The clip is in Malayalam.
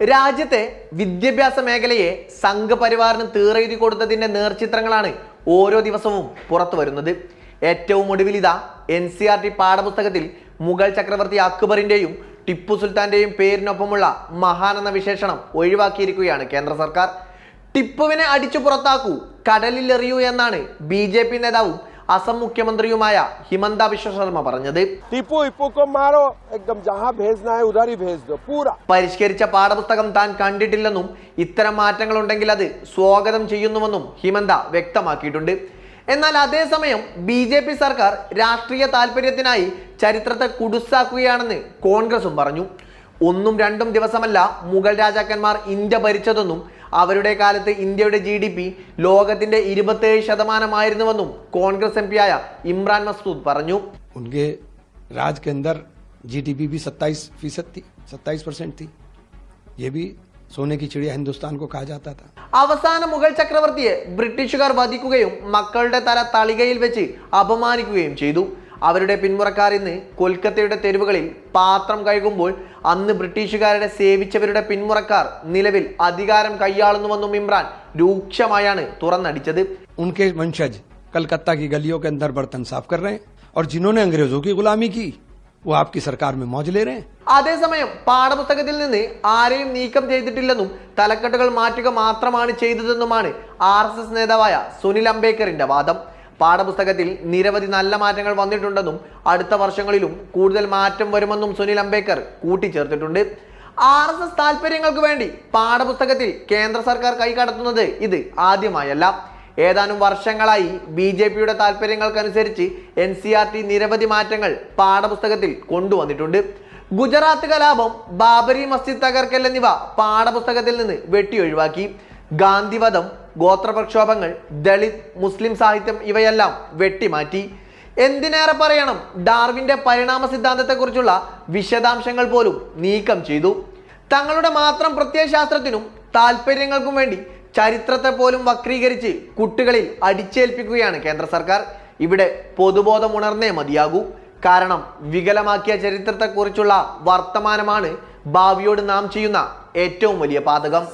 രാജ്യത്തെ വിദ്യാഭ്യാസ മേഖലയെ സംഘപരിവാറിന് തീറെഴുതി കൊടുത്തതിന്റെ നേർചിത്രങ്ങളാണ് ഓരോ ദിവസവും പുറത്തു വരുന്നത്. ഏറ്റവും ഒടുവിൽ ഇതാ എൻ സി ആർ ടി പാഠപുസ്തകത്തിൽ മുഗൾ ചക്രവർത്തി അക്ബറിന്റെയും ടിപ്പു സുൽത്താന്റെയും പേരിനൊപ്പമുള്ള മഹാൻ എന്ന വിശേഷണം ഒഴിവാക്കിയിരിക്കുകയാണ് കേന്ദ്ര സർക്കാർ. ടിപ്പുവിനെ അടിച്ചു പുറത്താക്കൂ കടലിലെറിയൂ എന്നാണ് ബി നേതാവും അസം മുഖ്യമന്ത്രിയുമായ ഹിമന്ത ബിശ്വ ശർമ്മ പറഞ്ഞത് പരിഷ്കരിച്ച പാഠപുസ്തകം താൻ കണ്ടിട്ടില്ലെന്നും ഇത്തരം മാറ്റങ്ങൾ ഉണ്ടെങ്കിൽ അത് സ്വാഗതം ചെയ്യുന്നുവെന്നും ഹിമന്ത വ്യക്തമാക്കിയിട്ടുണ്ട്. എന്നാൽ അതേസമയം ബി ജെ പി സർക്കാർ രാഷ്ട്രീയ താല്പര്യത്തിനായി ചരിത്രത്തെ കുടുസാക്കുകയാണെന്ന് കോൺഗ്രസും പറഞ്ഞു. ഒന്നും രണ്ടും ദിവസമല്ല മുഗൾ രാജാക്കന്മാർ ഇന്ത്യ ഭരിച്ചതെന്നും അവരുടെ കാലത്ത് ഇന്ത്യയുടെ ജി ഡി പി ലോകത്തിന്റെ ഇരുപത്തേഴ് ശതമാനമായിരുന്നുവെന്നും കോൺഗ്രസ് എം ആയ ഇമ്രാൻ മസ്തൂദ് പറഞ്ഞു. ജി ഡി പി സത്തായിസ് ഫീസദ് സത്തായിസ് പെർസെന്റ് സോനെ ചിടിയ ഹിന്ദുസ്ഥാൻ അവസാന മുഗൾ ചക്രവർത്തിയെ ബ്രിട്ടീഷുകാർ വധിക്കുകയും മക്കളുടെ തല തളികയിൽ വെച്ച് അപമാനിക്കുകയും ചെയ്തു. അവരുടെ പിന്മുറക്കാർ ഇന്ന് കൊൽക്കത്തയുടെ തെരുവുകളിൽ പാത്രം കഴുകുമ്പോൾ അന്ന് ബ്രിട്ടീഷുകാരുടെ സേവിച്ചവരുടെ പിന്മുറക്കാർ നിലവിൽ അധികാരം കൈയാളുന്നുവെന്നും ഇമ്രാൻ രൂക്ഷമായാണ് തുറന്നടിച്ചത് उनके वंशज कलकत्ता की गलियों के अंदर बर्तन साफ कर रहे हैं और जिन्होंने अंग्रेजों की गुलामी की वो आपकी सरकार में मौज ले रहे हैं അതേസമയം പാഠപുസ്തകത്തിൽ നിന്ന് ആരെയും നീക്കം ചെയ്തിട്ടില്ലെന്നും തലക്കെട്ടുകൾ മാറ്റുക മാത്രമാണ് ചെയ്തതെന്നുമാണ് ആർ എസ് എസ് നേതാവായ സുനിൽ അംബേദ്കറിന്റെ വാദം പാഠപുസ്തകത്തിൽ നിരവധി നല്ല മാറ്റങ്ങൾ വന്നിട്ടുണ്ടെന്നും അടുത്ത വർഷങ്ങളിലും കൂടുതൽ മാറ്റം വരുമെന്നും സുനിൽ അംബേദ്കർ കൂട്ടിച്ചേർത്തിട്ടുണ്ട്. ആർ എസ് എസ് താല്പര്യങ്ങൾക്ക് വേണ്ടി പാഠപുസ്തകത്തിൽ കേന്ദ്ര സർക്കാർ കൈകടത്തുന്നത് ഇത് ആദ്യമായല്ല. ഏതാനും വർഷങ്ങളായി ബി ജെ പിയുടെ താല്പര്യങ്ങൾക്കനുസരിച്ച് എൻ സി ആർ ടി നിരവധി മാറ്റങ്ങൾ പാഠപുസ്തകത്തിൽ കൊണ്ടുവന്നിട്ടുണ്ട്. ഗുജറാത്ത് കലാപം ബാബരി മസ്ജിദ് തകർക്കൽ എന്നിവ പാഠപുസ്തകത്തിൽ നിന്ന് വെട്ടി വെട്ടിയൊഴിവാക്കി. ഗാന്ധിവധം ഗോത്രപ്രക്ഷോഭങ്ങൾ ദളിത് മുസ്ലിം സാഹിത്യം ഇവയെല്ലാം വെട്ടിമാറ്റി. എന്തിനേറെ പറയണം? ഡാർവിന്റെ പരിണാമ സിദ്ധാന്തത്തെക്കുറിച്ചുള്ള വിശദാംശങ്ങൾ പോലും നീക്കം ചെയ്തു. തങ്ങളുടെ മാത്രം പ്രത്യയശാസ്ത്രത്തിനും താല്പര്യങ്ങൾക്കും വേണ്ടി ചരിത്രത്തെ പോലും വക്രീകരിച്ച് കുട്ടികളിൽ അടിച്ചേൽപ്പിക്കുകയാണ് കേന്ദ്ര സർക്കാർ. ഇവിടെ പൊതുബോധം ഉണർന്നേ മതിയാകൂ. കാരണം വികലമാക്കിയ ചരിത്രത്തെക്കുറിച്ചുള്ള വർത്തമാനമാണ് ഭാവിയോട് നാം ചെയ്യുന്ന ഏറ്റവും വലിയ പാതകം.